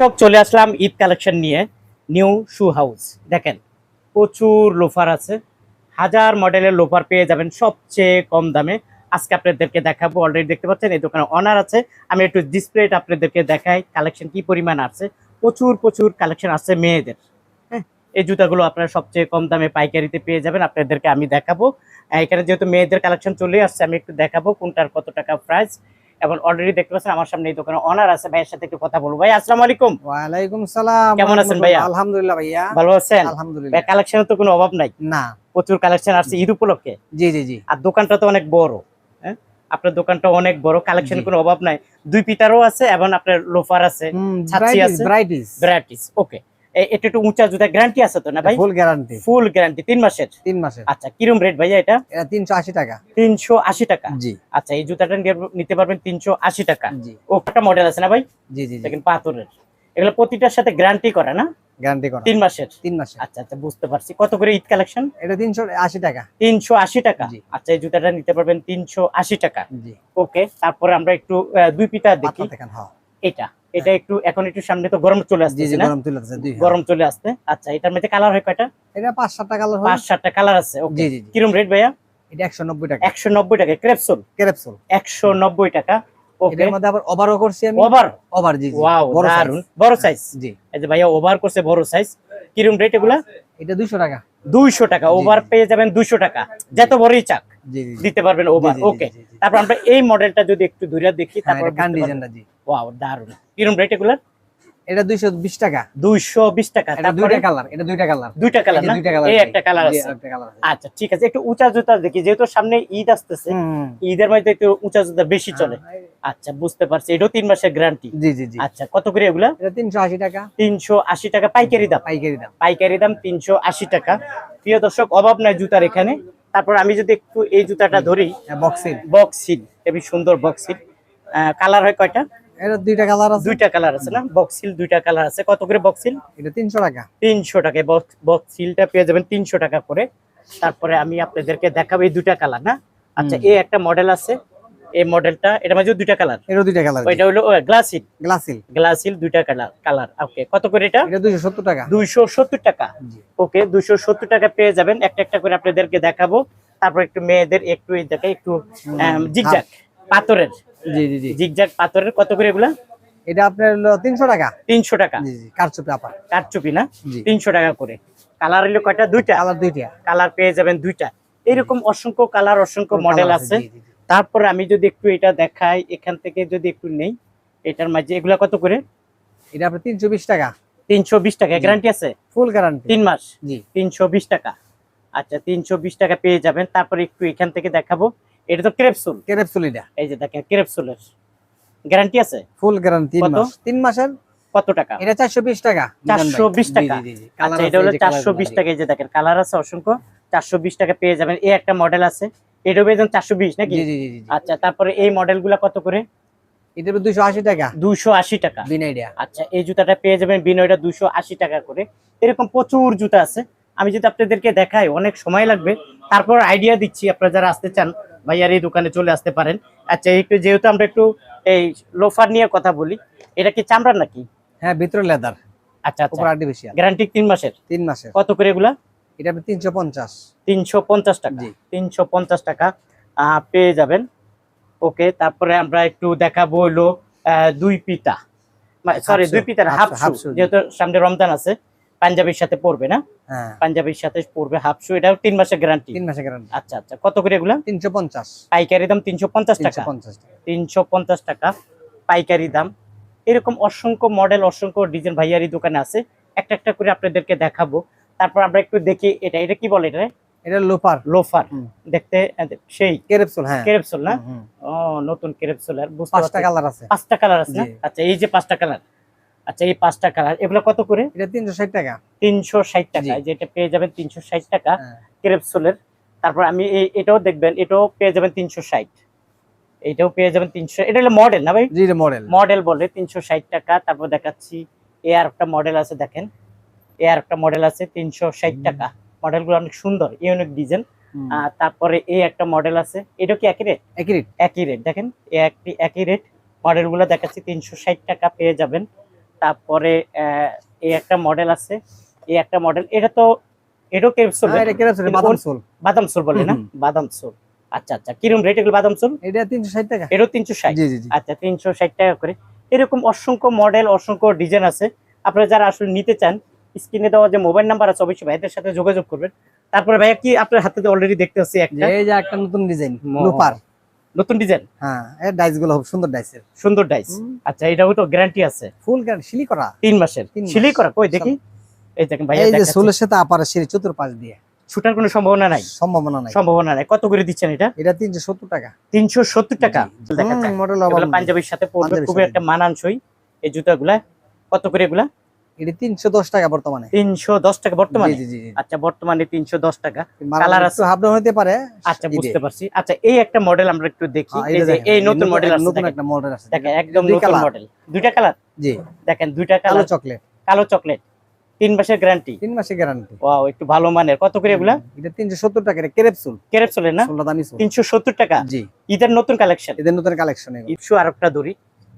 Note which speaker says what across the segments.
Speaker 1: সব চলে আসলাম ঈদ কালেকশন নিয়ে। নিউ শু হাউস দেখেন, প্রচুর লোফার আছে। হাজার মডেলের লোফার পেয়ে যাবেন সবচেয়ে কম দামে। আজকে আপনাদেরকে দেখাবো অলরেডি দেখতে পাচ্ছেন, এই দোকানে অনার আছে। আমি একটু ডিসপ্লেটা আপনাদেরকে দেখাই কালেকশন কি পরিমাণ আছে। প্রচুর প্রচুর কালেকশন আছে মেয়েদের। হ্যাঁ এই জুতাগুলো আপনারা সবচেয়ে কম দামে পাইকারিতে পেয়ে যাবেন, আপনাদেরকে আমি দেখাবো। এখানে যেহেতু মেয়েদের কালেকশন চলে আসছে, আমি একটু দেখাবো কোনটার কত টাকা প্রাইস এবং অলরেডি দেখতে পাচ্ছেন আমার সামনে এই দোকানে অনার আছে ভাইয়ের সাথে একটু কথা বলব। ভাই আসসালামু আলাইকুম।
Speaker 2: ওয়ালাইকুম সালাম।
Speaker 1: কেমন আছেন ভাইয়া?
Speaker 2: আলহামদুলিল্লাহ ভাইয়া।
Speaker 1: ভালো আছেন?
Speaker 2: আলহামদুলিল্লাহ।
Speaker 1: ভাই কালেকশনের তো কোনো অভাব নাই?
Speaker 2: না।
Speaker 1: প্রচুর কালেকশন আসছে ঈদ উপলক্ষে?
Speaker 2: জি জি জি।
Speaker 1: আর দোকানটা তো অনেক বড় হ্যাঁ? আপনার দোকানটা অনেক বড়
Speaker 2: কালেকশন
Speaker 1: কোনো অভাব নাই। দুই পিটারও আছে এবং আপনার লোফার আছে ছাত্রী আছে?
Speaker 2: ব্রাইটিস
Speaker 1: ভ্যারাইটিস ওকে এটা একটু উঁচা জুতা গ্যারান্টি আছে তো না ভাই?
Speaker 2: ফুল গ্যারান্টি
Speaker 1: ফুল গ্যারান্টি তিন মাসের?
Speaker 2: তিন মাসের।
Speaker 1: আচ্ছা কিরম রেট ভাইয়া এটা?
Speaker 2: এটা তিনশো আশি টাকা।
Speaker 1: তিনশো আশি টাকা?
Speaker 2: জি।
Speaker 1: আচ্ছা এই জুতাটা নিতে- পারবেন তিনশো আশি টাকা।
Speaker 2: জি।
Speaker 1: ও একটা মডেল আছে না ভাই?
Speaker 2: জি জি
Speaker 1: দেখেন পাথরের। এগুলো প্রতিটার সাথে গ্যারান্টি করে না?
Speaker 2: গ্যারান্টি করা।
Speaker 1: তিন মাসের?
Speaker 2: মাসের।
Speaker 1: আচ্ছা আচ্ছা বুঝতে পারছি। কত করে ঈদ কালেকশন
Speaker 2: এটা তিনশো আশি টাকা।
Speaker 1: তিনশো আশি টাকা?
Speaker 2: জি।
Speaker 1: আচ্ছা এই জুতাটা নিতে পারবেন তিনশো আশি টাকা।
Speaker 2: জি।
Speaker 1: ওকে তারপরে আমরা একটু দুই পিতা দেখি।
Speaker 2: হ্যাঁ।
Speaker 1: এটা। এটা একটু এখন একটু সামনে তো গরম চলে আসছে
Speaker 2: গরম তুলে আছে দুই
Speaker 1: গরম চলে আসছে। আচ্ছা এটার মধ্যে কালার হয় কয়টা?
Speaker 2: এটা পাঁচ সাতটা কালার হয়।
Speaker 1: পাঁচ সাতটা কালার আছে ওকে
Speaker 2: জি জি
Speaker 1: কিরম রেট ভাইয়া?
Speaker 2: এটা একশো নব্বই টাকা।
Speaker 1: একশো নব্বই টাকা ক্রেপসোল?
Speaker 2: ক্রেপসুল।
Speaker 1: একশো নব্বই টাকা ওকে
Speaker 2: এটার মধ্যে আবার ওভারও করছি আমি।
Speaker 1: ওভার
Speaker 2: ওভার জি
Speaker 1: ওয়াও
Speaker 2: বড় দারুণ
Speaker 1: বড় সাইজ
Speaker 2: জি।
Speaker 1: এই যে ভাইয়া ওভার করছে বড় সাইজ কিরম রেট এগুলা?
Speaker 2: এটা দুইশো টাকা।
Speaker 1: দুইশো টাকা ওভার পেয়ে যাবেন দুইশো টাকা। যত বড়ই চাক
Speaker 2: জি জি জি।
Speaker 1: দিতে পারবেন ওভার ওকে। তারপর আমরা এই মডেলটা যদি একটু দূরে দেখি
Speaker 2: হ্যাঁ,
Speaker 1: তারপর
Speaker 2: এটা কান ডিজাইনটা জি।
Speaker 1: ওয়াও দারুণ কিরম রেট এগুলা
Speaker 2: এটা দুইশো বিশ টাকা।
Speaker 1: দুইশো বিশ টাকা
Speaker 2: এটা দুইটা কালার এটা দুইটা কালার
Speaker 1: দুইটা কালার না?
Speaker 2: দুইটা কালার
Speaker 1: এই একটা কালার আছে।
Speaker 2: একটা কালার আছে।
Speaker 1: আচ্ছা ঠিক আছে একটু উঁচা জুতা দেখি যেহেতু সামনে ঈদ আসতেছে ঈদের মধ্যে একটু উঁচা জুতা বেশি চলে।
Speaker 2: হ্যাঁ,
Speaker 1: আচ্ছা বুঝতে পারছি এটাও তিন মাসের গ্যারান্টি
Speaker 2: জি জি জি।
Speaker 1: আচ্ছা কত করে এগুলা?
Speaker 2: এটা তিনশো আশি টাকা।
Speaker 1: তিনশো আশি টাকা পাইকারি দাম।
Speaker 2: পাইকারি দাম।
Speaker 1: পাইকারি দাম তিনশো আশি টাকা। প্রিয় দর্শক অভাব নাই জুতার এখানে। তারপর আমি যদি একটু এই জুতাটা ধরি
Speaker 2: বক্সিল
Speaker 1: বক্সিল খুবই সুন্দর বক্সিল কালার হয় কয়টা?
Speaker 2: এটা দুইটা কালার আছে।
Speaker 1: দুইটা কালার আছে না? বক্সিল দুইটা কালার আছে। কত করে বক্সিল
Speaker 2: এটা টাকা।
Speaker 1: বক্সিলটা পেয়ে যাবেন তিনশো টাকা করে। তারপরে আমি আপনাদেরকে দেখাবো এই দুইটা কালার না? আচ্ছা। এই একটা মডেল আছে। এই মডেলটা এটা মাঝে দুইটা কালার
Speaker 2: এটা দুইটা কালার
Speaker 1: ওইটা হলো গ্লাসিল
Speaker 2: গ্লাসিল
Speaker 1: গ্লাসিল দুইটা কালার কালার ওকে কত করে এটা?
Speaker 2: এটা দুইশো সত্তর টাকা।
Speaker 1: দুইশো সত্তর টাকা। ওকে দুইশো সত্তর টাকা পেয়ে যাবেন। একটা একটা করে আপনাদেরকে দেখাবো। তারপর একটু মেয়েদের একটু দেখে একটু জিগজাক পাথরের।
Speaker 2: জি জি জি।
Speaker 1: জিগজাক পাথরের কত করে এগুলা?
Speaker 2: এটা আপনার হলো তিনশো টাকা।
Speaker 1: তিনশো টাকা।
Speaker 2: জি জি কারচুপি আপার।
Speaker 1: কারচুপি না? তিনশো টাকা করে। কালার হলো কয়টা? দুইটা?
Speaker 2: কালার দুইটা।
Speaker 1: কালার পেয়ে যাবেন দুইটা। এরকম অসংখ্য কালার অসংখ্য মডেল আছে। তারপরে আমি যদি একটু এটা দেখাই এখান থেকে যদি একটু নেই এটার মাঝে এগুলা কত করে?
Speaker 2: এটা আপনার তিনশো বিশ টাকা।
Speaker 1: তিনশো বিশ টাকা। গ্যারান্টি আছে?
Speaker 2: Full guarantee.
Speaker 1: তিন মাস?
Speaker 2: জি।
Speaker 1: তিনশো বিশ টাকা। আচ্ছা তিনশো বিশ টাকা পেয়ে যাবেন। তারপরে একটু এখান থেকে দেখাবো। এটা তো ক্রেপসুল।
Speaker 2: ক্রেপসুল এটা।
Speaker 1: এই যে দেখেন ক্রেপসুলের। গ্যারান্টি আছে?
Speaker 2: ফুল গ্যারান্টি তিন
Speaker 1: কত?
Speaker 2: মাস। তিন মাসের?
Speaker 1: কত টাকা?
Speaker 2: এটা চারশো বিশ টাকা।
Speaker 1: চারশো বিশ
Speaker 2: জি,
Speaker 1: টাকা।
Speaker 2: জি, জি। কালার
Speaker 1: আচ্ছা
Speaker 2: আছে,
Speaker 1: এটা হলো
Speaker 2: এই যে
Speaker 1: চারশো
Speaker 2: কালারগুলো
Speaker 1: বিশ
Speaker 2: দেখেন।
Speaker 1: টাকা। এই যে দেখেন কালার আছে অসংখ্য। চারশো বিশ টাকা পেয়ে যাবেন। এই একটা মডেল আছে। পেয়ে যাবেন চারশো বিশ নাকি?
Speaker 2: জি জি জি।
Speaker 1: আচ্ছা তারপরে এই মডেলগুলা কত করে?
Speaker 2: এটা দুইশো আশি টাকা।
Speaker 1: দুইশো আশি টাকা।
Speaker 2: বিন আইডিয়া
Speaker 1: আচ্ছা এই জুতাটা পেয়ে যাবেন দুইশো আশি টাকা করে। এরকম প্রচুর জুতা আছে। আমি যদি আপনাদেরকে দেখাই অনেক সময় লাগবে। তারপর আইডিয়া দিচ্ছি আপনারা যারা আসতে চান ভাইয়ার এই দোকানে চলে আসতে পারেন। আচ্ছা একটু যেহেতু আমরা একটু এই লোফার নিয়ে কথা বলি এটা কি চামড়ার নাকি?
Speaker 2: হ্যাঁ ভিতরে লেদার।
Speaker 1: আচ্ছা আচ্ছা।
Speaker 2: উপর আর্টিফিশিয়াল
Speaker 1: গ্যারান্টি তিন মাসের?
Speaker 2: তিন মাসের।
Speaker 1: কত করে এগুলা?
Speaker 2: এটা আপনার তিনশো পঞ্চাশ।
Speaker 1: তিনশো পঞ্চাশ টাকা।
Speaker 2: জি।
Speaker 1: তিনশো পঞ্চাশ টাকা আহ, পেয়ে যাবেন। ওকে তারপরে আমরা একটু দেখাবো হলো দুই পিতা সরি দুই পিতার হাফ
Speaker 2: জি।
Speaker 1: যেহেতু সামনে রমজান আছে পাঞ্জাবির সাথে পড়বে না?
Speaker 2: হ্যাঁ।
Speaker 1: পাঞ্জাবির সাথে পড়বে হাফ শু এটাও তিন মাসের গ্যারান্টি
Speaker 2: তিন মাসের গ্যারান্টি
Speaker 1: আচ্ছা আচ্ছা। কত করে এগুলা?
Speaker 2: তিনশো পঞ্চাশ।
Speaker 1: পাইকারি দাম তিনশো পঞ্চাশ টাকা। তিনশো পঞ্চাশ টাকা। পাইকারি দাম। এরকম অসংখ্য মডেল অসংখ্য ডিজাইন ভাইয়ারি দোকানে আছে। একটা একটা করে আপনাদেরকে দেখাবো। তারপর আমরা একটু দেখি এটা। এটা কি বলে এটা?
Speaker 2: এটা
Speaker 1: লোফার।
Speaker 2: লোফার।
Speaker 1: দেখতে সেই।
Speaker 2: ক্রেপসুল হ্যাঁ।
Speaker 1: কেরেপসোল না। ও নতুন কেরেপসোল। আর
Speaker 2: পাঁচটা কালার আছে।
Speaker 1: পাঁচটা কালার আছে আচ্ছা এই যে পাঁচটা কালার। আচ্ছা এই পাঁচটা কালার এগুলো কত করে?
Speaker 2: এটা তিনশো ষাট টাকা।
Speaker 1: তিনশো ষাট টাকা
Speaker 2: জি।
Speaker 1: এই যে এটা পেয়ে যাবেন তিনশো ষাট টাকা
Speaker 2: হ্যাঁ।
Speaker 1: ক্রেপসোলের তারপর আমি এটাও দেখবেন এটাও পেয়ে যাবেন তিনশো ষাট। এটাও পেয়ে যাবেন তিনশো এটা হলো মডেল না ভাই?
Speaker 2: জি মডেল
Speaker 1: মডেল বলে তিনশো ষাট টাকা। তারপর দেখাচ্ছি এ আর একটা মডেল আছে দেখেন। এ আর একটা মডেল আছে তিনশো ষাট। টাকা। মডেলগুলো অনেক সুন্দর ইউনিক ডিজাইন তারপরে এই একটা মডেল আছে এটা কি একই রেট
Speaker 2: একই রেট
Speaker 1: একই রেট দেখেন একটি একই রেট মডেলগুলো দেখাচ্ছি তিনশো ষাট টাকা পেয়ে যাবেন। তারপরে এই একটা মডেল আছে। এই একটা মডেল এটা তো এটাও ক্যাপসুল
Speaker 2: বাদাম সোল
Speaker 1: বাদাম সোল বলে না? বাদাম সোল আচ্ছা আচ্ছা কিরম রেট এগুলো বাদাম সোল
Speaker 2: এটা তিনশো ষাট টাকা।
Speaker 1: এটাও তিনশো ষাট? আচ্ছা তিনশো ষাট টাকা করে। এরকম অসংখ্য মডেল অসংখ্য ডিজাইন আছে। আপনারা যারা আসলে নিতে চান স্ক্রিনে দেওয়া যে মোবাইল নাম্বার আছে অবশ্যই ভাইদের সাথে যোগাযোগ করবেন। তারপরে ভাইয়া কি আপনার হাতে অলরেডি দেখতে পাচ্ছি একটা?
Speaker 2: এই যে একটা নতুন ডিজাইন লোপার
Speaker 1: নতুন ডিজাইন?
Speaker 2: হ্যাঁ এর ডাইসগুলো খুব সুন্দর ডাইসের
Speaker 1: সুন্দর ডাইস আচ্ছা এটাও তো গ্যারান্টি আছে?
Speaker 2: ফুল গ্যারান্টি সিলি করা?
Speaker 1: তিন মাসের।
Speaker 2: তিন মাস।
Speaker 1: সিলি করা? কই দেখি। এই দেখেন ভাইয়া
Speaker 2: এই যে। সোলের সাথে আপার সিঁড়ি চতুর্পাশ দিয়ে।
Speaker 1: ছুটার কোনো সম্ভাবনা নাই?
Speaker 2: সম্ভাবনা নাই।
Speaker 1: সম্ভাবনা নাই। কত করে দিচ্ছেন এটা?
Speaker 2: এটা তিনশো সত্তর টাকা।
Speaker 1: তিনশো সত্তর টাকা? দেখা যায়
Speaker 2: মডেল
Speaker 1: পাঞ্জাবির সাথে পরবে।
Speaker 2: সাথে।
Speaker 1: একটা মানানসই। এই জুতাগুলা কত করে এগুলা?
Speaker 2: এটা তিনশো দশ টাকা বর্তমানে।
Speaker 1: টাকা বর্তমানে?
Speaker 2: জি জি জি জি।
Speaker 1: আচ্ছা বর্তমানে তিনশো দশ টাকা। কালার
Speaker 2: একটু হাফ ডাউন হতে পারে।
Speaker 1: আচ্ছা বুঝতে পারছি। আচ্ছা এই একটা মডেল আমরা একটু দেখি। এই যে এই
Speaker 2: এই
Speaker 1: নতুন মডেল আছে
Speaker 2: নতুন একটা মডেল আছে।
Speaker 1: দেখেন একদম নতুন মডেল দুইটা কালার
Speaker 2: জি।
Speaker 1: দেখেন দুইটা
Speaker 2: কালো চকলেট
Speaker 1: কালো চকলেট তিন মাসের গ্যারান্টি
Speaker 2: তিন মাসে গ্যারান্টি
Speaker 1: ওয়াও একটু ভালো মানের। কত করে এগুলা?
Speaker 2: এটা তিনশো সত্তর টাকা এটা ক্রেপসুল
Speaker 1: কেরেপ চলে না?
Speaker 2: দামি
Speaker 1: টাকা?
Speaker 2: জি।
Speaker 1: ঈদের নতুন কালেকশন
Speaker 2: এদের নতুন কালেকশন এগুলো।
Speaker 1: আর একটা দড়ি।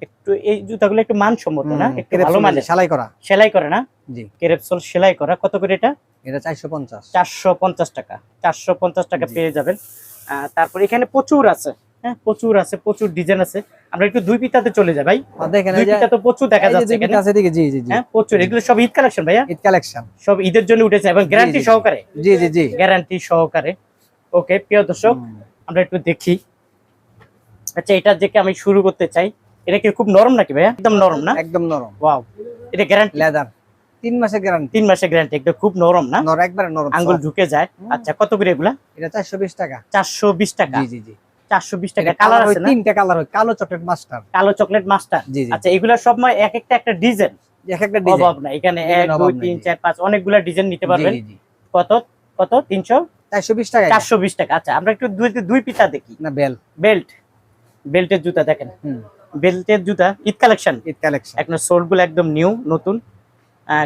Speaker 1: একটু এই জুতাগুলো একটু মানসম্মত না? একটু ভালো মানের।
Speaker 2: সেলাই করা।
Speaker 1: সেলাই করে না?
Speaker 2: জি।
Speaker 1: কেরেপসোল সেলাই করা। কত করে এটা?
Speaker 2: এটা চারশো পঞ্চাশ।
Speaker 1: চারশো পঞ্চাশ টাকা। চারশো পঞ্চাশ টাকা পেয়ে যাবেন। তারপর এখানে প্রচুর আছে। হ্যাঁ প্রচুর আছে প্রচুর ডিজাইন আছে। আমরা একটু দুই পিতাতে চলে যাই ভাই।
Speaker 2: দেখেন
Speaker 1: দুই পিতা তো প্রচুর দেখা যাচ্ছে এখানে।
Speaker 2: আছে এদিকে, জি জি জি।
Speaker 1: হ্যাঁ প্রচুর। এগুলো সব ঈদ কালেকশন ভাইয়া?
Speaker 2: ঈদ কালেকশন।
Speaker 1: সব ঈদের জন্য উঠেছে এবং গ্যারান্টি। সহকারে।
Speaker 2: জি জি জি।
Speaker 1: গ্যারান্টি সহকারে। ওকে প্রিয় দর্শক আমরা একটু দেখি। আচ্ছা এটা থেকে আমি শুরু করতে চাই। এটা কি খুব নরম নাকি ভাইয়া? একদম নরম না?
Speaker 2: একদম নরম।
Speaker 1: ওয়াও। এটা গ্যারান্টি
Speaker 2: লেদার তিন মাসের গ্যারান্টি
Speaker 1: তিন মাসের গ্যারান্টি একদম খুব নরম না?
Speaker 2: নরম একবারে নরম।
Speaker 1: আঙ্গুল। ঢুকে যায়। আচ্ছা কত করে এগুলা?
Speaker 2: এটা চারশো বিশ টাকা।
Speaker 1: চারশো বিশ টাকা?
Speaker 2: জি জি জি।
Speaker 1: চারশো বিশ টাকা। কালার আছে না?
Speaker 2: তিনটা কালার হয় কালো চকলেট মাস্টার
Speaker 1: কালো চকলেট মাস্টার
Speaker 2: জি জি।
Speaker 1: আচ্ছা এগুলা সব এক একটা একটা ডিজাইন
Speaker 2: এক একটা ডিজাইন
Speaker 1: অভাব না এখানে এক দুই তিন। চার পাঁচ অনেকগুলা ডিজাইন নিতে পারবেন। কত? কত? তিনশো?
Speaker 2: চারশো বিশ টাকা।
Speaker 1: চারশো বিশ টাকা। আচ্ছা আমরা একটু দুই দুই পিতা দেখি।
Speaker 2: না বেল
Speaker 1: বেল্ট বেল্টের জুতা দেখেন।
Speaker 2: হুম।
Speaker 1: বেল্টের জুতা ঈদ কালেকশন।
Speaker 2: ঈদ কালেকশন।
Speaker 1: এখন সোলগুলো একদম নিউ নতুন।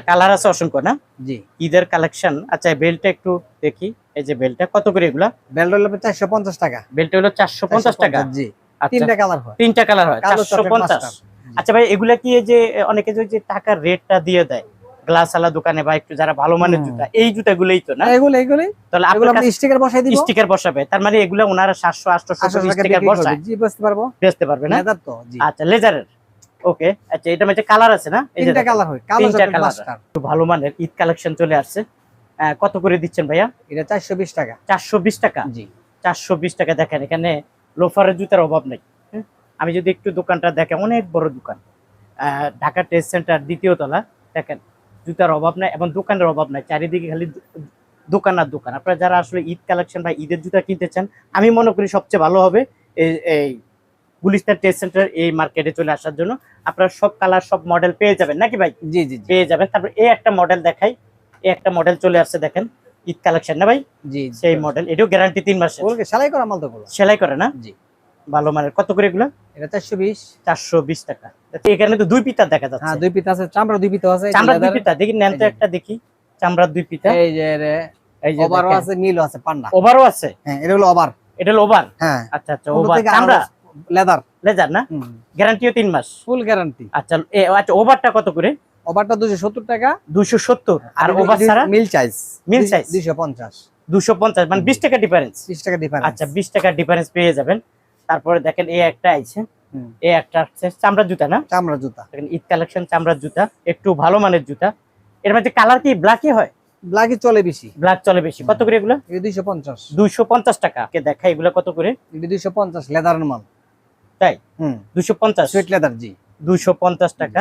Speaker 1: কালার আছে অসংখ্য না?
Speaker 2: জি।
Speaker 1: ঈদের কালেকশন। আচ্ছা বেল্টটা একটু দেখি। এই যে বেল্টটা কত করে এগুলা?
Speaker 2: বেল্ট হলো চারশো পঞ্চাশ টাকা।
Speaker 1: বেল্ট হলো চারশো পঞ্চাশ টাকা।
Speaker 2: জি।
Speaker 1: আচ্ছা।
Speaker 2: তিনটা কালার হয়।
Speaker 1: তিনটা কালার হয়
Speaker 2: কালো
Speaker 1: চারশো
Speaker 2: চকলেট
Speaker 1: পঞ্চাশ
Speaker 2: মাস্টার
Speaker 1: আচ্ছা ভাই এগুলা কি এই যে অনেকে যে টাকার রেটটা দিয়ে দেয় গ্লাস আলা দোকানে বা একটু যারা ভালো মানের। জুতা এই জুতাগুলোই তো না?
Speaker 2: এগুলো এগুলো
Speaker 1: তাহলে
Speaker 2: এগুলো
Speaker 1: আপনার
Speaker 2: আপনি স্টিকার বসাই দিব।
Speaker 1: স্টিকার বসাবে। তার মানে এগুলা ওনারা সাতশো আটশো
Speaker 2: আটশো টাকা
Speaker 1: স্টিকার
Speaker 2: বিক্রি
Speaker 1: বসায়।
Speaker 2: জি বুঝতে পারব।
Speaker 1: বেচতে পারবে না?
Speaker 2: লেদার তো জি।
Speaker 1: আচ্ছা লেজারের। ওকে আচ্ছা এটা মধ্যে কালার আছে না? এই যে
Speaker 2: তিনটা কালার হয়। কালো
Speaker 1: তিনটা।
Speaker 2: মাস্টার
Speaker 1: একটু ভালো মানের ঈদ কালেকশন চলে আসছে। কত করে দিচ্ছেন ভাইয়া?
Speaker 2: এটা চারশো বিশ টাকা।
Speaker 1: চারশো বিশ টাকা?
Speaker 2: জি।
Speaker 1: চারশো বিশ টাকা দেখেন এখানে লোফারের জুতার অভাব নাই। হ্যাঁ? আমি যদি একটু দোকানটা দেখে অনেক বড় দোকান। ঢাকা টেস্ট সেন্টার দ্বিতীয় তলা দেখেন। জুতার অভাব নাই এবং দোকানের অভাব নাই চারিদিকে খালি দোকান আর দোকান। আপনারা যারা আসলে ঈদ কালেকশন বা ঈদের জুতা কিনতে চান আমি মনে করি সবচেয়ে ভালো হবে এই গুলিস্তান টেস্ট সেন্টার এই মার্কেটে চলে আসার জন্য। আপনারা সব কালার সব মডেল পেয়ে যাবেন নাকি ভাই?
Speaker 2: জি জি
Speaker 1: পেয়ে যাবেন। তারপর এই একটা মডেল দেখাই এই একটা মডেল চলে আসছে দেখেন ঈদ কালেকশন না ভাই?
Speaker 2: জি
Speaker 1: সেই মডেল এটাও গ্যারান্টি তিন
Speaker 2: মাসে সেলাই করা মাল তো
Speaker 1: সেলাই করে না?
Speaker 2: জি।
Speaker 1: ভালো মানের। কত করে এগুলো?
Speaker 2: এটা চারশো বিশ।
Speaker 1: চারশো বিশ টাকা। এখানে তো দুই পিতা দেখা
Speaker 2: হ্যাঁ দুই পিতা আছে চামড়া দুই পিতা আছে
Speaker 1: চামড়ার দুই পিতা দেখি নেন তো একটা দেখি। চামড়ার দুই পিতা।
Speaker 2: এই যে
Speaker 1: এই যে
Speaker 2: ওভারও আছে নীলও আছে পান্ডা।
Speaker 1: ওভারও আছে?
Speaker 2: হ্যাঁ এটা হলো ওভার।
Speaker 1: এটা হলো ওভার?
Speaker 2: হ্যাঁ।
Speaker 1: আচ্ছা আচ্ছা ওভার চামড়া?
Speaker 2: লেদার।
Speaker 1: লেজার না? গ্যারান্টিও তিন মাস?
Speaker 2: Full guarantee.
Speaker 1: আচ্ছা আচ্ছা ওভারটা কত করে?
Speaker 2: ওভারটা দুশো সত্তর টাকা।
Speaker 1: দুশো সত্তর। আর ওভার ছাড়া?
Speaker 2: মিল চাইজ মিল পঞ্চাশ।
Speaker 1: দুশো পঞ্চাশ মানে বিশ টাকা ডিফারেন্স
Speaker 2: বিশ টাকা ডিফারেন্স
Speaker 1: আচ্ছা বিশ টাকা ডিফারেন্স পেয়ে যাবেন। তারপরে দেখেন এই একটা আছে এই একটা আছে চামড়ার জুতা না?
Speaker 2: চামড়া জুতা।
Speaker 1: দেখেন ঈদ কালেকশন চামড়ার জুতা একটু ভালো মানের জুতা। এর মধ্যে কালার কি ব্ল্যাকই হয়?
Speaker 2: ব্ল্যাকই চলে বেশি।
Speaker 1: ব্ল্যাক চলে বেশি। কত করে এগুলো?
Speaker 2: দুইশো পঞ্চাশ।
Speaker 1: দুইশো পঞ্চাশ টাকা। কে দেখা এগুলো কত করে?
Speaker 2: দুইশো পঞ্চাশ লেদারের মাল।
Speaker 1: তাই?
Speaker 2: হুম।
Speaker 1: দুইশো পঞ্চাশ?
Speaker 2: সুইট লেদার জি।
Speaker 1: পঞ্চাশ টাকা।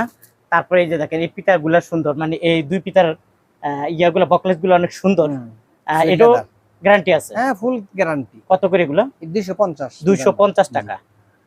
Speaker 1: তারপরে এই যে দেখেন এই সুন্দর। মানে এই দুই পিতার আহ, ইয়াগুলা বকলেসগুলো অনেক সুন্দর। এটাও। গ্যারান্টি আছে?
Speaker 2: হ্যাঁ ফুল গ্যারান্টি
Speaker 1: কত করে এগুলো?
Speaker 2: দুইশো পঞ্চাশ।
Speaker 1: দুইশো পঞ্চাশ টাকা।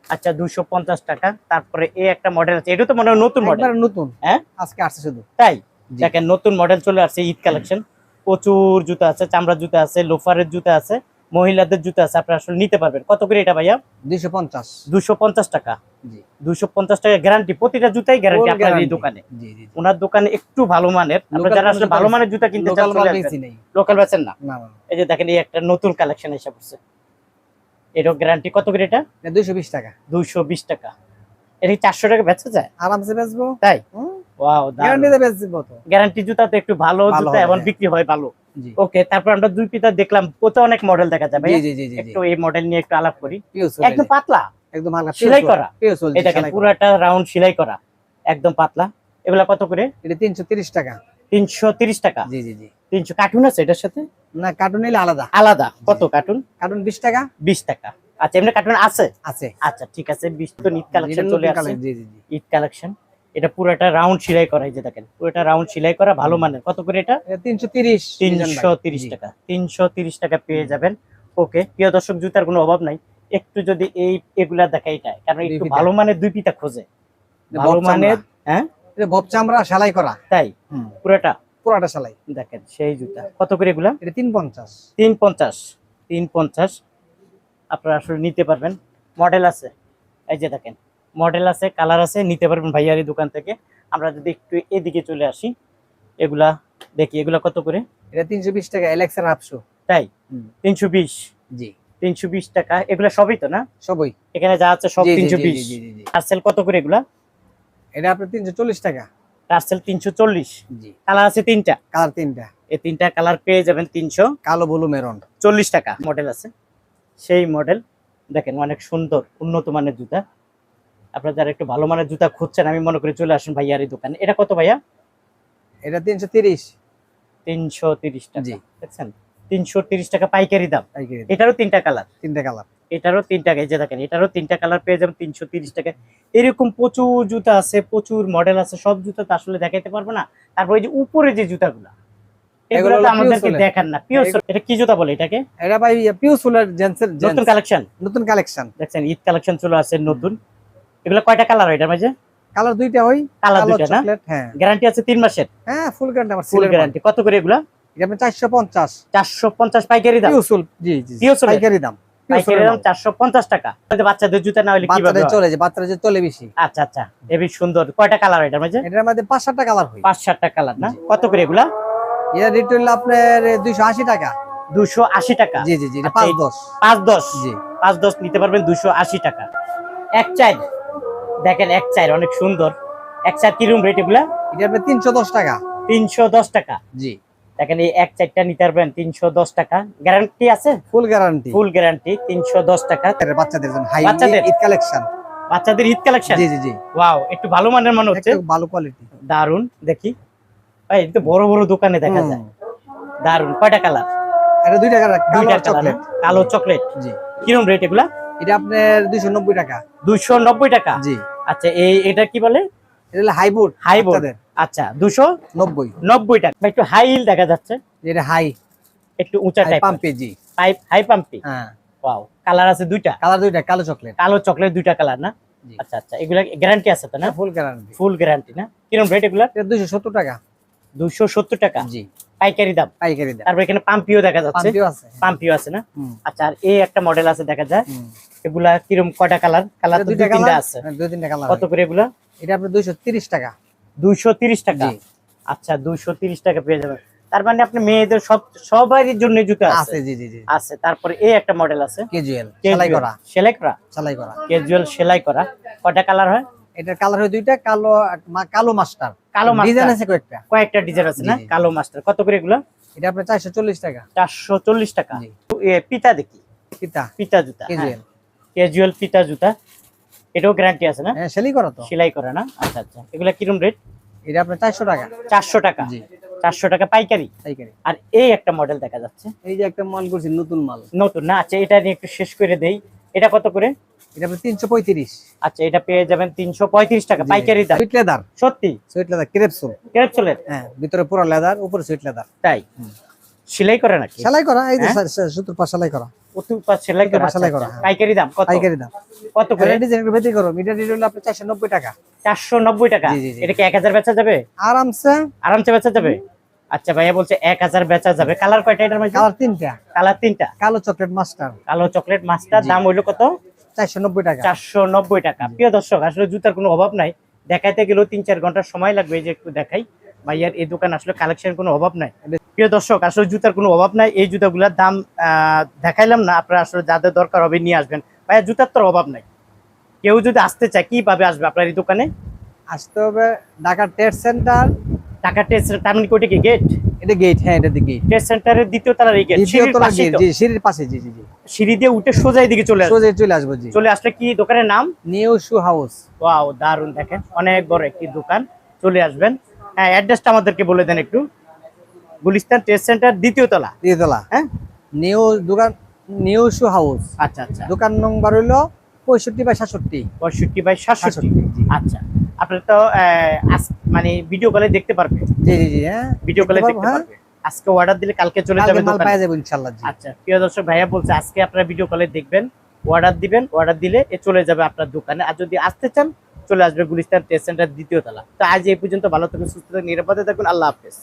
Speaker 1: আচ্ছা দুইশো পঞ্চাশ টাকা। তারপরে এই একটা মডেল আছে। এটা তো মনে হয় নতুন মডেল
Speaker 2: একবারে নতুন।
Speaker 1: হ্যাঁ?
Speaker 2: আজকে আসছে শুধু।
Speaker 1: তাই। দেখেন নতুন মডেল চলে আসছে ঈদ কালেকশন প্রচুর জুতা আছে চামড়ার জুতা আছে লোফারের জুতা আছে। মহিলাদের জুতা আছে আপনারা আসলে নিতে পারবেন। কত করে এটা ভাইয়া?
Speaker 2: দুইশো পঞ্চাশ।
Speaker 1: দুশো পঞ্চাশ টাকা।
Speaker 2: জি।
Speaker 1: দুশো পঞ্চাশ টাকা গ্যারান্টি প্রতিটা জুতাই গ্যারান্টি আপনার এই দোকানে।
Speaker 2: জি জি
Speaker 1: ওনার দোকানে একটু ভালো মানের। আপনারা যারা আসলে ভালো মানের জুতা কিনতে চান
Speaker 2: লোকাল
Speaker 1: বেচেন না? এই যে দেখেন এই একটা নতুন কালেকশন এসে পড়ছে। এটাও গ্যারান্টি কত করে এটা?
Speaker 2: দুইশো বিশ টাকা।
Speaker 1: দুইশো বিশ টাকা। এটা চারশো টাকা বেচা যায়?
Speaker 2: আরামসে বেচবো।
Speaker 1: তাই? ওয়াও
Speaker 2: গ্যারান্টিতে বেচবো তো।
Speaker 1: গ্যারান্টি জুতা তো একটু ভালো জুতা এবং
Speaker 2: হ্যাঁ।
Speaker 1: বিক্রি হয় ভালো। ওকে তারপর আমরা দুই পিতা দেখলাম ওতে অনেক মডেল দেখা যাবে একটু এই মডেল নিয়ে একটু আলাপ করি। একদম পাতলা?
Speaker 2: একদম
Speaker 1: সেলাই করা?
Speaker 2: সোল
Speaker 1: পুরাটা রাউন্ড সেলাই করা একদম পাতলা। এগুলা কত করে?
Speaker 2: এটা 330 টাকা।
Speaker 1: তিনশো টাকা?
Speaker 2: জি জি জি।
Speaker 1: তিনশো কার্টুন আছে এটার সাথে?
Speaker 2: না কার্টুন নিলে আলাদা।
Speaker 1: আলাদা। কত কার্টুন
Speaker 2: কার্টুন 20 টাকা।
Speaker 1: বিশ টাকা। আচ্ছা এমনি কার্টুন আছে?
Speaker 2: আছে।
Speaker 1: আচ্ছা ঠিক আছে বিশ তো ঈদ কালেকশন
Speaker 2: এটা
Speaker 1: চলে
Speaker 2: জি
Speaker 1: ঈদ কালেকশন এটা পুরোটা রাউন্ড সেলাই করা এই যে দেখেন পুরোটা রাউন্ড সেলাই করা ভালো মানের। কত করে এটা?
Speaker 2: এটা 330
Speaker 1: তিনশো তিরিশ টাকা তিনশো তিরিশ টাকা পেয়ে যাবেন। ওকে প্রিয় দর্শক জুতার কোনো অভাব নাই। একটু যদি এই এগুলা দেখাই এটা কারণ একটু ভালো মানের দুই পিতা খোঁজে। ভালো মানের হ্যাঁ?
Speaker 2: বব চামড়া সেলাই করা।
Speaker 1: তাই? পুরোটা?
Speaker 2: পুরাটা সেলাই।
Speaker 1: দেখেন সেই জুতা। কত করে এগুলা?
Speaker 2: এটা 350
Speaker 1: তিন পঞ্চাশ তিন পঞ্চাশ আপনারা আসলে নিতে পারবেন। মডেল আছে। এই যে দেখেন মডেল আছে কালার আছে নিতে পারবেন ভাইয়ারি দোকান থেকে। আমরা যদি একটু এদিকে চলে আসি এগুলা দেখি এগুলা কত করে?
Speaker 2: এটা 320 টাকা এলেক্স আপশো
Speaker 1: তাই। তিনশো বিশ?
Speaker 2: জি।
Speaker 1: তিনশো বিশ টাকা এগুলা সবই তো না?
Speaker 2: সবই।
Speaker 1: এখানে যা আছে সব তিনশো বিশ।
Speaker 2: জি, জি।
Speaker 1: কত করে এগুলা?
Speaker 2: এটা আপনার 340 টাকা।
Speaker 1: টার্সেল তিনশো চল্লিশ।
Speaker 2: জি।
Speaker 1: কালার আছে তিনটা?
Speaker 2: কালার তিনটা।
Speaker 1: এই তিনটা কালার পেয়ে যাবেন তিনশো।
Speaker 2: কালো ব্লু মেরুন
Speaker 1: চল্লিশ টাকা। মডেল আছে। সেই মডেল দেখেন অনেক সুন্দর উন্নত মানের জুতা। আপনারা যারা একটু ভালো মানের জুতা খুঁজছেন আমি মনে করি চলে আসুন ভাইয়ার এই দোকানে। এটা কত ভাইয়া?
Speaker 2: এটা 330
Speaker 1: তিনশো তিরিশ টাকা। দেখছেন? তিনশো তিরিশ টাকা পাইকারি দাম। এটারও তিনটা কালার।
Speaker 2: তিনটা কালার।
Speaker 1: এটারও তিন টাকা যে দেখেন এটারও তিনটা কালার পেয়ে যাবেন তিনশো তিরিশ টাকা এরকম প্রচুর জুতা আছে প্রচুর মডেল আছে সব জুতা তো আসলে দেখাইতে পারব না। তারপর ওই যে উপরে যে জুতাগুলা এগুলো তো আমাদেরকে দেখান না। পিওর এটা কি জুতা বলে এটাকে?
Speaker 2: এটা ভাই পিও সোলার
Speaker 1: নতুন কালেকশন
Speaker 2: নতুন কালেকশন
Speaker 1: দেখছেন ঈদ কালেকশন চলে আসছে নতুন। এগুলো কয়টা কালার হয় এটার মাঝে?
Speaker 2: কালার দুইটা হই
Speaker 1: কালার
Speaker 2: কালো
Speaker 1: দুইটা না?
Speaker 2: হ্যাঁ।
Speaker 1: গ্যারান্টি আছে তিন মাসের?
Speaker 2: হ্যাঁ ফুল গ্যারান্টি আমার
Speaker 1: ফুল গ্যারান্টি কত করে এগুলা?
Speaker 2: এটা আপনি 450
Speaker 1: চারশো পঞ্চাশ পাইকারি দাম?
Speaker 2: পিও সোল জি জি? পাইকারি দাম
Speaker 1: পাইকারি দাম
Speaker 2: মাল।
Speaker 1: চারশো পঞ্চাশ টাকা। তাহলে বাচ্চাদের জুতা না হলে কীভাবে
Speaker 2: বাচ্চাদের চলে যায় বাচ্চাদের যে চলে বেশি।
Speaker 1: আচ্ছা আচ্ছা এবি সুন্দর। কয়টা কালার এটার মাঝে?
Speaker 2: এটার মধ্যে পাঁচ সাতটা কালার হয়।
Speaker 1: পাঁচ সাতটা কালার না কত করে এগুলা?
Speaker 2: এটা রিটেল আপনার দুইশো আশি টাকা।
Speaker 1: দুশো আশি টাকা?
Speaker 2: জি জি জি এটা
Speaker 1: আচ্ছা,
Speaker 2: পাঁচ
Speaker 1: এই-
Speaker 2: দশ
Speaker 1: পাঁচ দশ
Speaker 2: জি।
Speaker 1: পাঁচ দশ নিতে পারবেন দুশো আশি টাকা। এক চার দেখেন এক চার অনেক সুন্দর। এক চার কিরম রেট এগুলা?
Speaker 2: এটা আপনার তিনশো দশ টাকা।
Speaker 1: তিনশো দশ টাকা।
Speaker 2: জি।
Speaker 1: দেখেন এই এক চারটা নিতে পারবেন তিনশো দশ টাকা। গ্যারান্টি আছে?
Speaker 2: ফুল গ্যারান্টি
Speaker 1: ফুল গ্যারান্টি তিনশো দশ টাকা।
Speaker 2: বাচ্চাদের জন্য হাই
Speaker 1: বাচ্চাদের?
Speaker 2: ঈদ কালেকশন
Speaker 1: বাচ্চাদের ঈদ কালেকশন
Speaker 2: জি জি জি।
Speaker 1: ওয়াও একটু ভালো মানের মনে হচ্ছে।
Speaker 2: ভালো কোয়ালিটি
Speaker 1: দারুণ দেখি। ভাই এটা বড় বড় দোকানে দেখা যায়। দারুণ কয়টা কালার
Speaker 2: এটা দুইটা কালার কালো
Speaker 1: দুইটা
Speaker 2: চকলেট
Speaker 1: কালো চকলেট
Speaker 2: জি।
Speaker 1: কিরম রেট এগুলা?
Speaker 2: এটা আপনার দুইশো নব্বই টাকা।
Speaker 1: দুশো নব্বই টাকা।
Speaker 2: জি।
Speaker 1: আচ্ছা এই এটা কি বলে?
Speaker 2: এটা হলো হাইবোর্ড
Speaker 1: আচ্ছা টাকা। একটু হাই হিল দেখা যাচ্ছে।
Speaker 2: এটা হাই
Speaker 1: একটু উঁচা টাইপ
Speaker 2: পাম্পে জি
Speaker 1: পাইপ হাই পাম্পি
Speaker 2: হ্যাঁ।
Speaker 1: ওয়াও কালার আছে দুইটা?
Speaker 2: কালার দুইটা কালো চকলেট
Speaker 1: কালো চকলেট দুইটা কালার না? আচ্ছা আচ্ছা এগুলা গ্যারান্টি আছে তো না?
Speaker 2: ফুল গ্যারান্টি
Speaker 1: ফুল গ্যারান্টি না? কিরম রেট এগুলা
Speaker 2: এটা দুইশো সত্তর টাকা।
Speaker 1: দুশো সত্তর টাকা।
Speaker 2: জি।
Speaker 1: পাইকারি দাম।
Speaker 2: পাইকারি দাম।
Speaker 1: তারপর এখানে পাম্পিও দেখা যাচ্ছে।
Speaker 2: পাম্পিও আছে।
Speaker 1: পাম্পিও আছে না? আচ্ছা আর এই একটা মডেল আছে দেখা যায়। এগুলা কিরম কয়টা কালার কালার দুই তিনটা আছে।
Speaker 2: হ্যাঁ, দুই তিনটা কালার
Speaker 1: কত করে এগুলা?
Speaker 2: এটা আপনার দুইশো তিরিশ টাকা।
Speaker 1: দুইশো তিরিশ টাকা?
Speaker 2: জি।
Speaker 1: আচ্ছা দুইশো তিরিশ টাকা পেয়ে যাবেন। তার মানে আপনি মেয়েদের সব সবারই জন্য জুতো
Speaker 2: আছে।
Speaker 1: আছে
Speaker 2: জি জি জি।
Speaker 1: আছে। তারপরে এই একটা মডেল আছে।
Speaker 2: কেজুয়াল সেলাই করা।
Speaker 1: সেলাই করা?
Speaker 2: সেলাই করা।
Speaker 1: কেজুয়াল সেলাই করা। কয়টা কালার হয়?
Speaker 2: এটার কালার হয় দুইটা কালো কালো মাস্টার
Speaker 1: কালো
Speaker 2: ডিজাইন আছে কয়েকটা।
Speaker 1: কয়েকটা ডিজাইন আছে না। কালো মাস্টার কত করে এগুলো?
Speaker 2: এটা আপনার চারশো চল্লিশ টাকা।
Speaker 1: চারশো চল্লিশ টাকা। এ, পিতা দেখি?
Speaker 2: কিতা
Speaker 1: পিতা জুতা
Speaker 2: কেজুয়াল
Speaker 1: ক্যাজুয়াল পিতা জুতা। এটাও গ্যারান্টি আছে না?
Speaker 2: হ্যাঁ সেলাই করা তো।
Speaker 1: সেলাই করা না? আচ্ছা আচ্ছা। এগুলা কিরম রেট
Speaker 2: এটা আপনার চারশো টাকা।
Speaker 1: চারশো টাকা।
Speaker 2: জি।
Speaker 1: চারশো টাকা পাইকারি?
Speaker 2: পাইকারি।
Speaker 1: আর এই একটা মডেল দেখা যাচ্ছে।
Speaker 2: এই যে একটা মাল করছি নতুন মাল।
Speaker 1: নতুন না? আচ্ছা এটা নিয়ে একটু শেষ করে দেই। এটা কত করে?
Speaker 2: এটা তিনশো পঁয়ত্রিশ।
Speaker 1: আচ্ছা এটা পেয়ে যাবেন তিনশো পঁয়ত্রিশ টাকা। পাইকারি দাম।
Speaker 2: সুইট লেদার
Speaker 1: সত্যি?
Speaker 2: Sweet leather crepe sole
Speaker 1: crepe চলে
Speaker 2: হ্যাঁ ভিতরে পুরো লেদার উপরে সুইট লেদার
Speaker 1: তাই? সেলাই করে নাকি?
Speaker 2: সেলাই করা এই যে
Speaker 1: হ্যাঁ?
Speaker 2: সুতোর পা সেলাই করা।
Speaker 1: সেলাই করা
Speaker 2: সেলাই
Speaker 1: আচ্ছা,
Speaker 2: করা। হ্যাঁ।
Speaker 1: পাইকারি দাম কত?
Speaker 2: পাইকারি দাম।
Speaker 1: কত করে?
Speaker 2: ডিজাইন একটু ভেতরে করো। মিটার ডিজাইন হলো আপনার চারশো নব্বই টাকা।
Speaker 1: চারশো নব্বই টাকা। এটা কি এক হাজার বেচা যাবে?
Speaker 2: আরামসে।
Speaker 1: আরামসে বেচা যাবে? আচ্ছা ভাইয়া বলছে এক হাজার বেচা যাবে। কালার কয়টা এটার মধ্যে?
Speaker 2: কালার তিনটা।
Speaker 1: কালার তিনটা?
Speaker 2: কালো চকলেট মাস্টার।
Speaker 1: কালো চকলেট মাস্টার দাম হইল কত?
Speaker 2: চারশো নব্বই টাকা।
Speaker 1: চারশো নব্বই টাকা। প্রিয় দর্শক আসলে জুতার কোনো অভাব নাই। দেখাইতে গেলেও তিন চার ঘণ্টার সময় লাগবে এই যে একটু দেখাই। ভাইয়ার এই দোকান আসলে কালেকশন কোনো অভাব নাই। প্রিয় দর্শক আসলে জুতার কোনো অভাব নাই। এই জুতাগুলোর দাম আহ, দেখাইলাম না। আপনারা আসলে যাদের দরকার হবে নিয়ে আসবেন। ভাইয়া জুতার তো অভাব নাই। কেউ যদি আসতে চায় কীভাবে আসবে আপনার এই দোকানে?
Speaker 2: আসতে হবে Dhaka trade centre
Speaker 1: Dhaka test তার মানে কি কি গেট
Speaker 2: এটা গেট হ্যাঁ এটা গেট
Speaker 1: টেস্ট সেন্টারের দ্বিতীয় তলার এই গেট
Speaker 2: দ্বিতীয় তলা গেট জি সিঁড়ির পাশে জি জি জি।
Speaker 1: সিঁড়ি দিয়ে উঠে সোজা এদিকে চলে আসবে।
Speaker 2: সোজা চলে আসব জি।
Speaker 1: চলে আসলে কি দোকানের নাম?
Speaker 2: নিউ শু হাউস
Speaker 1: ওয়াও দারুণ দেখেন অনেক বড় একটি দোকান। চলে আসবেন। হ্যাঁ অ্যাড্রেসটা আমাদেরকে বলে দেন একটু। গুলিস্তান টেস্ট সেন্টার দ্বিতীয় তলা।
Speaker 2: দ্বিতলা
Speaker 1: হ্যাঁ?
Speaker 2: নিউ দোকান নিউ শু হাউস
Speaker 1: আচ্ছা আচ্ছা।
Speaker 2: দোকান নম্বর হইল পঁয়ষট্টি বাই সাতষট্টি।
Speaker 1: পঁয়ষট্টি বাই সাতষট্টি। আচ্ছা। আপনার তো মানে ভিডিও কলে দেখতে পারবে।
Speaker 2: জি জি জি হ্যাঁ।
Speaker 1: ভিডিও কলে
Speaker 2: দেখতে
Speaker 1: দেখতে
Speaker 2: পারব,
Speaker 1: পারবে। আজকে অর্ডার দিলে কালকে চলে যাবে
Speaker 2: মাল পাওয়া যাবে ইনশাল্লাহ জি।
Speaker 1: আচ্ছা প্রিয় দর্শক ভাইয়া বলছে আজকে আপনারা ভিডিও কলে দেখবেন অর্ডার দিবেন অর্ডার দিলে এ চলে যাবে আপনার দোকানে। আর যদি আসতে চান চলে আসবে গুলিস্তান টেস্ট সেন্টার দ্বিতীয় তলা। তো আজ এই পর্যন্ত ভালো থাকুন সুস্থ থাকুন নিরাপদে থাকুন আল্লাহ হাফেজ।